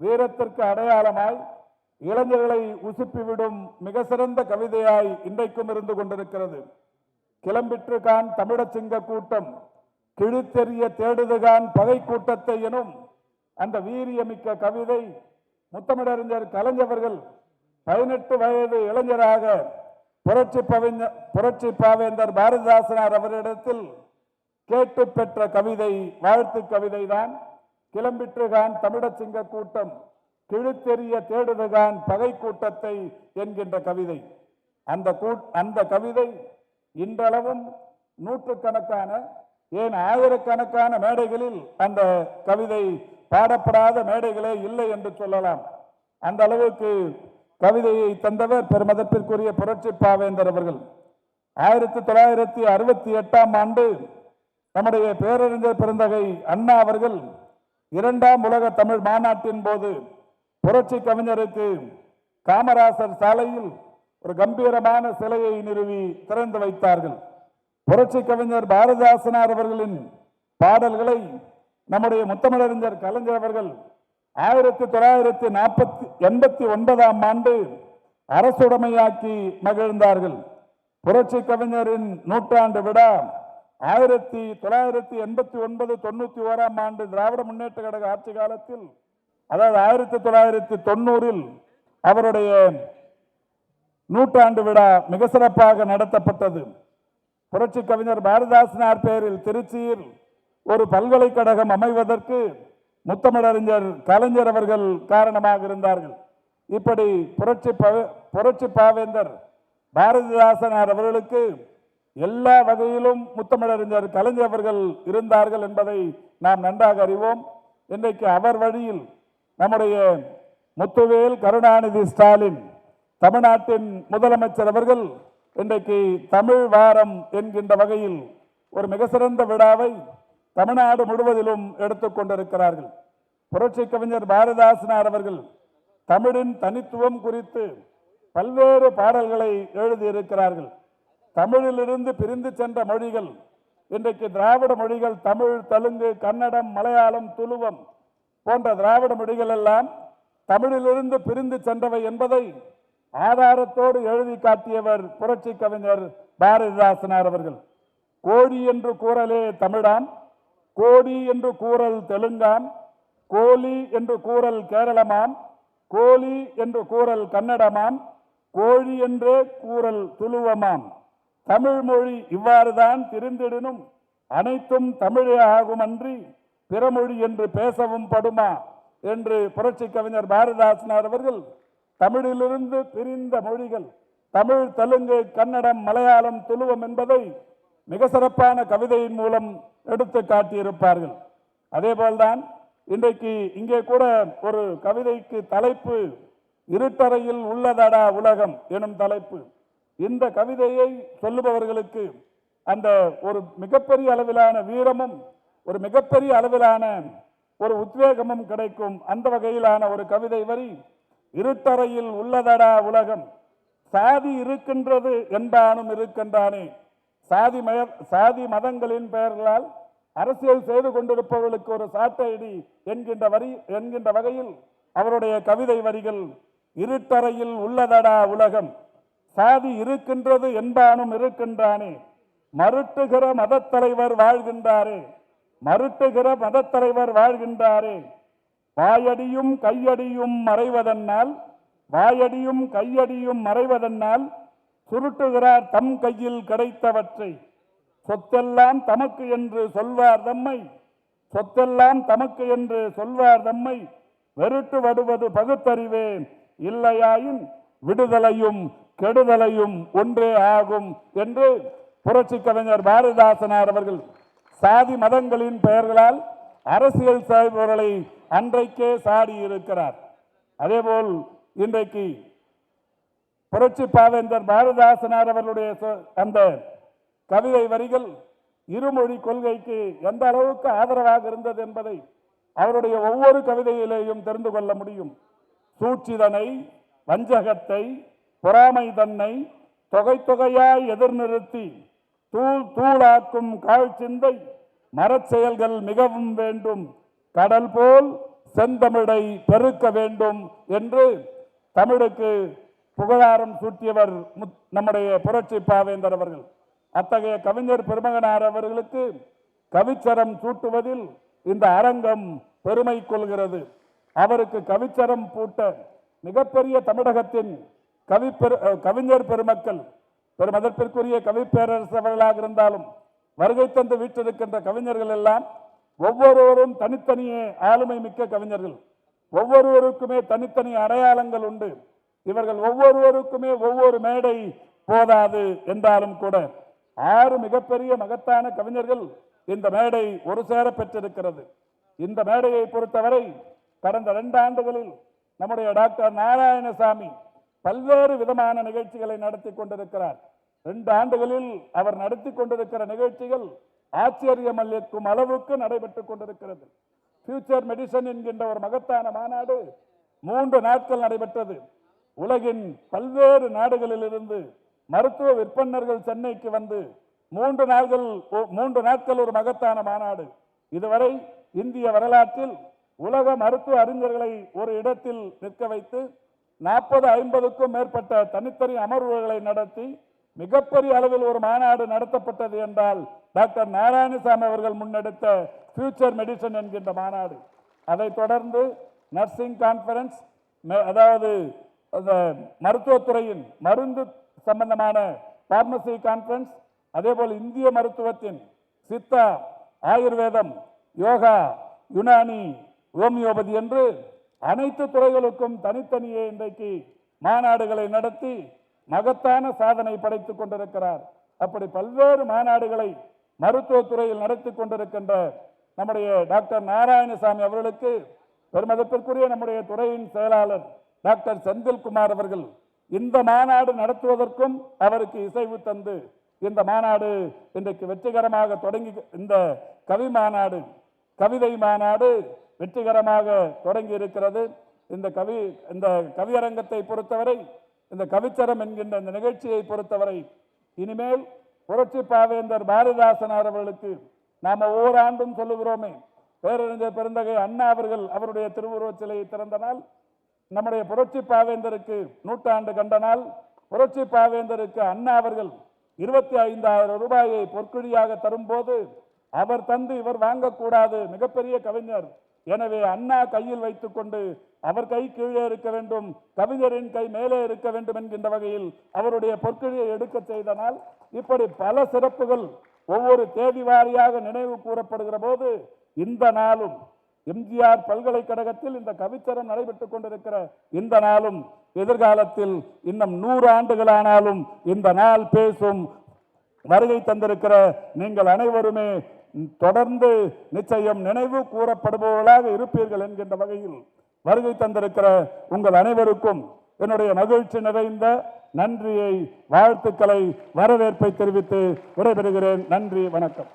வீரத்திற்கு அடையாளமாய் இளைஞர்களை உசுப்பிவிடும் மிக சிறந்த கவிதையாய் இன்றைக்கும் இருந்து கொண்டிருக்கிறது. கிளம்பிற்றுகான் தமிழச்சிங்க கூட்டம் கிழித்தெறிய தேடுதுகான் பகை கூட்டத்தை எனும் அந்த வீரியமிக்க கவிதை முத்தமிழறிஞர் கலைஞர்கள் பதினெட்டு வயது இளைஞராக புரட்சி பவிஞ புரட்சி பாவேந்தர் பாரதிதாசனார் அவரிடத்தில் கேட்டு பெற்ற கவிதை வாழ்த்து கவிதை தான் கிளம்பிற்றுகான் தமிழச் சிங்க கூட்டம் கிழித்தெறிய தேடுதுகான் பகை கூட்டத்தை என்கின்ற கவிதை. அந்த கூ- அந்த கவிதை இன்றளவும் நூற்றுக்கணக்கான ஏன் ஆயிரக்கணக்கான மேடைகளில் அந்த கவிதை பாடப்படாத மேடைகளே இல்லை என்று சொல்லலாம். அந்த அளவுக்கு கவிதையை தந்தவர் பெருமதத்திற்குரிய புரட்சி பாவேந்தர் அவர்கள். ஆயிரத்தி தொள்ளாயிரத்தி அறுபத்தி எட்டாம் ஆண்டு நம்முடைய பேரறிஞர் பெருந்தகை அண்ணா அவர்கள் இரண்டாம் உலக தமிழ் மாநாட்டின் போது புரட்சி கவிஞருக்கு காமராசர் சாலையில் ஒரு கம்பீரமான சிலையை நிறுவி திறந்து வைத்தார்கள். புரட்சி கவிஞர் பாரதிதாசனார் அவர்களின் பாடல்களை நம்முடைய முத்தமிழறிஞர் கலைஞர் அவர்கள் ஆயிரத்தி தொள்ளாயிரத்தி நாற்பத்தி எண்பத்தி ஒன்பதாம் ஆண்டு அரசுடைமையாக்கி மகிழ்ந்தார்கள். புரட்சி கவிஞரின் நூற்றாண்டு விழா ஆயிரத்தி தொள்ளாயிரத்தி எண்பத்தி ஒன்பது தொண்ணூத்தி ஓராம் ஆண்டு திராவிட முன்னேற்ற கழக ஆட்சி காலத்தில் அதாவது ஆயிரத்தி தொள்ளாயிரத்தி தொண்ணூறில் அவருடைய நூற்றாண்டு விழா மிக சிறப்பாக நடத்தப்பட்டது. புரட்சி கவிஞர் பாரதிதாசனார் பெயரில் திருச்சியில் ஒரு பல்கலைக்கழகம் அமைவதற்கு முத்தமிழறிஞர் கலைஞர் அவர்கள் காரணமாக இருந்தார்கள். இப்படி புரட்சி புரட்சி பாவேந்தர் பாரதிதாசனார் அவர்களுக்கு எல்லா வகையிலும் முத்தமிழறிஞர் கலைஞர் அவர்கள் இருந்தார்கள் என்பதை நாம் நன்றாக அறிவோம். இன்றைக்கு அவர் வழியில் நம்முடைய முத்துவேல் கருணாநிதி ஸ்டாலின் தமிழ்நாட்டின் முதலமைச்சர் அவர்கள் இன்றைக்கு தமிழ் வாரம் என்கின்ற வகையில் ஒரு மிக சிறந்த விழாவை தமிழ்நாடு முழுவதிலும் எடுத்துக்கொண்டிருக்கிறார்கள் புரட்சி கவிஞர் பாரதாசனார் அவர்கள் தமிழின் தனித்துவம் குறித்து பல்வேறு பாடல்களை எழுதியிருக்கிறார்கள். தமிழிலிருந்து பிரிந்து சென்ற மொழிகள் இன்றைக்கு திராவிட மொழிகள் தமிழ் தெலுங்கு கன்னடம் மலையாளம் துளுவம் போன்ற திராவிட மொழிகள் எல்லாம் தமிழிலிருந்து பிரிந்து சென்றவை என்பதை ஆதாரத்தோடு எழுதி காட்டியவர் புரட்சி கவிஞர் பாரதிதாசனார் அவர்கள். கோழி என்று கூறலே தமிழாம் கோடி என்று கூறல் தெலுங்கான் கோலி என்று கூறல் கேரளமான் கோலி என்று கூறல் கன்னடமான் கோழி என்றே கூறல் துளுவமான் தமிழ் மொழி இவ்வாறுதான் திரிந்திடினும் அனைத்தும் தமிழே ஆகும் அன்றி பிறமொழி என்று பேசவும் படுமா? என்று புரட்சி கவிஞர் பாரதிதாசனார் அவர்கள் தமிழிலிருந்து பிரிந்த மொழிகள் தமிழ் தெலுங்கு கன்னடம் மலையாளம் துளுவம் என்பதை மிக சிறப்பான கவிதையின் மூலம் எடுத்து காட்டியிருப்பார்கள். அதேபோல்தான் இன்றைக்கு இங்கே கூட ஒரு கவிதைக்கு தலைப்பு இருட்டறையில் உள்ளதடா உலகம் எனும் தலைப்பு. இந்த கவிதையை சொல்லுபவர்களுக்கு அந்த ஒரு மிகப்பெரிய அளவிலான வீரமும் ஒரு மிகப்பெரிய அளவிலான ஒரு உத்வேகமும் கிடைக்கும். அந்த வகையிலான ஒரு கவிதை வரி இருட்டறையில் உள்ளதடா உலகம் சாதி இருக்கின்றது என்பானும் இருக்கின்றானே. சாதி மய சாதி மதங்களின் பெயர்களால் அரசியல் செய்து கொண்டிருப்பவர்களுக்கு ஒரு சாட்டையடி என்கின்ற வரி என்கின்ற வகையில் அவருடைய கவிதை வரிகள் இருட்டறையில் உள்ளதடா உலகம் சாதி இருக்கின்றது என்பானும் இருக்கின்றானே. மருட்டுகிற மதத்தலைவர் வாழ்கின்றாரே. மருட்டுகிற மதத்தலைவர் வாழ்கின்றாரே. வாயடியும் கையடியும் மறைவதனால் வாயடியும் கையடியும் மறைவதனால் சுருட்டுகிறார் தம் கையில் கிடைத்தவற்றை. சொத்தெல்லாம் தமக்கு என்று சொல்வார் தம்மை. சொத்தெல்லாம் தமக்கு என்று சொல்வார் தம்மை. வெறுட்டு வடுவது பகுத்தறிவே. இல்லையாயின் விடுதலையும் கெடுதலையும் ஒன்றே ஆகும் என்று புரட்சி கவிஞர் பாரதிதாசனார் அவர்கள் சாதி மதங்களின் பெயர்களால் அரசியல் செய்பவர்களை அன்றைக்கே சாடி இருக்கிறார் அதேபோல் இன்றைக்கு புரட்சி பாவேந்தர் பாரதிதாசனார் அவர்களுடைய அந்த கவிதை வரிகள் இருமொழி கொள்கைக்கு எந்த அளவுக்கு ஆதரவாக இருந்தது என்பதை அவருடைய ஒவ்வொரு கவிதையிலேயும் தெரிந்து கொள்ள முடியும். சூழ்ச்சிதனை வஞ்சகத்தை பொறாமை தன்னை தொகை தொகையாய் எதிர்நிறுத்தி தூள் தூளாக்கும் காழ்ச்சிந்தை மரச் செயல்கள் மிகவும் வேண்டும். கடல் போல் செந்தமிழை பெருக்க வேண்டும் என்று தமிழுக்கு புகழாரம் சூட்டியவர் முத்- நம்முடைய புரட்சி பாவேந்தர் அவர்கள். அத்தகைய கவிஞர் பெருமகனார் அவர்களுக்கு கவிச்சரம் சூட்டுவதில் இந்த அரங்கம் பெருமை கொள்கிறது. அவருக்கு கவிச்சரம் பூட்ட மிகப்பெரிய தமிழகத்தின் கவி கவிஞர் பெருமக்கள் பெருமதற்பிற்குரிய கவி பேரரசு அவர்களாக இருந்தாலும் வருகை தந்து வீற்றிருக்கின்ற கவிஞர்கள் எல்லாம் ஒவ்வொருவரும் தனித்தனியே ஆளுமை மிக்க கவிஞர்கள். ஒவ்வொருவருக்குமே தனித்தனி அடையாளங்கள் உண்டு. இவர்கள் ஒவ்வொருவருக்குமே ஒவ்வொரு மேடை போதாது என்றாலும் கூட ஆறு மிகப்பெரிய மகத்தான கவிஞர்கள் இந்த மேடை ஒரு சேர பெற்றிருக்கிறது. இந்த மேடையை பொறுத்தவரை கடந்த ரெண்டு ஆண்டுகளில் நம்முடைய டாக்டர் நாராயணசாமி பல்வேறு விதமான நிகழ்ச்சிகளை நடத்தி கொண்டிருக்கிறார். ரெண்டு ஆண்டுகளில் அவர் நடத்தி கொண்டிருக்கிற நிகழ்ச்சிகள் ஆச்சரியம் அளிக்கும் அளவுக்கு நடைபெற்றுக் கொண்டிருக்கிறது. ஃபியூச்சர் மெடிசன் என்கின்ற ஒரு மகத்தான மாநாடு மூன்று நாட்கள் நடைபெற்றது. உலகின் பல்வேறு நாடுகளிலிருந்து மருத்துவ விற்பனர்கள் சென்னைக்கு வந்து மூன்று நாள்கள் மூன்று நாட்கள் ஒரு மகத்தான மாநாடு. இதுவரை இந்திய வரலாற்றில் உலக மருத்துவ அறிஞர்களை ஒரு இடத்தில் நிற்க வைத்து நாற்பது ஐம்பதுக்கும் மேற்பட்ட தனித்தனி அமர்வுகளை நடத்தி மிகப்பெரிய அளவில் ஒரு மாநாடு நடத்தப்பட்டது என்றால் டாக்டர் நாராயணசாமி அவர்கள் முன்னெடுத்த ஃபியூச்சர் மெடிசன் என்கின்ற மாநாடு. அதைத் தொடர்ந்து நர்சிங் கான்ஃபரன்ஸ் அதாவது அந்த மருத்துவத்துறையின் மருந்து சம்பந்தமான பார்மசி கான்ஃபரன்ஸ் அதேபோல் இந்திய மருத்துவத்தின் சித்தா ஆயுர்வேதம் யோகா யுனானி ஹோமியோபதி என்று அனைத்து துறைகளுக்கும் தனித்தனியே இன்றைக்கு மாநாடுகளை நடத்தி மகத்தான சாதனை படைத்துக் கொண்டிருக்கிறார். அப்படி பல்வேறு மாநாடுகளை மருத்துவத்துறையில் நடத்தி கொண்டிருக்கின்ற நம்முடைய டாக்டர் நாராயணசாமி அவர்களுக்கு பெருமதிப்பிற்குரிய நம்முடைய துறையின் செயலாளர் டாக்டர் செந்தில்குமார் அவர்கள் இந்த மாநாடு நடத்துவதற்கும் அவருக்கு இசைவு தந்து இந்த மாநாடு இன்றைக்கு வெற்றிகரமாக தொடங்கி இந்த கவி மாநாடு கவிதை மாநாடு வெற்றிகரமாக தொடங்கி இருக்கிறது. இந்த கவி இந்த கவியரங்கத்தை பொறுத்தவரை இந்த கவிச்சரம் என்கின்ற இந்த நிகழ்ச்சியை பொறுத்தவரை இனிமேல் புரட்சி பாவேந்தர் பாரதிதாசனார் அவர்களுக்கு நாம் ஒவ்வொரு ஆண்டும் சொல்லுகிறோமே. பேரறிஞர் பெருந்தகை அண்ணா அவர்கள் அவருடைய திருவுருவச் சிலையை திறந்த நாள் நம்முடைய புரட்சி பாவேந்தருக்கு நூற்றாண்டு கண்ட நாள் புரட்சி பாவேந்தருக்கு அண்ணா அவர்கள் இருபத்தி ஐந்தாயிரம் ரூபாயை பொற்குழியாக தரும்போது அவர் தந்து இவர் வாங்கக்கூடாது மிகப்பெரிய கவிஞர் எனவே அண்ணா கையில் வைத்துக்கொண்டு அவர் கை கீழே இருக்க வேண்டும் கவிஞரின் கை மேலே இருக்க வேண்டும் என்கின்ற வகையில் அவருடைய பொற்கொழியை எடுக்க செய்தனால் இப்படி பல சிறப்புகள் ஒவ்வொரு தேதி வாரியாக நினைவு கூறப்படுகிற போது இந்த நாளும் எம்ஜிஆர் பல்கலைக்கழகத்தில் இந்த கவிச்சரம் நடைபெற்றுக் கொண்டிருக்கிற இந்த நாளும் எதிர்காலத்தில் இன்னும் நூறு ஆண்டுகளானாலும் இந்த நாள் பேசும் வருகை தந்திருக்கிற நீங்கள் அனைவருமே தொடர்ந்து நிச்சயம் நினைவு கூறப்படுபவர்களாக இருப்பீர்கள் என்கின்ற வகையில் வருகை தந்திருக்கிற உங்கள் அனைவருக்கும் என்னுடைய மகிழ்ச்சி நிறைந்த நன்றியை வாழ்த்துக்களை வரவேற்பை தெரிவித்து விடைபெறுகிறேன். நன்றி வணக்கம்.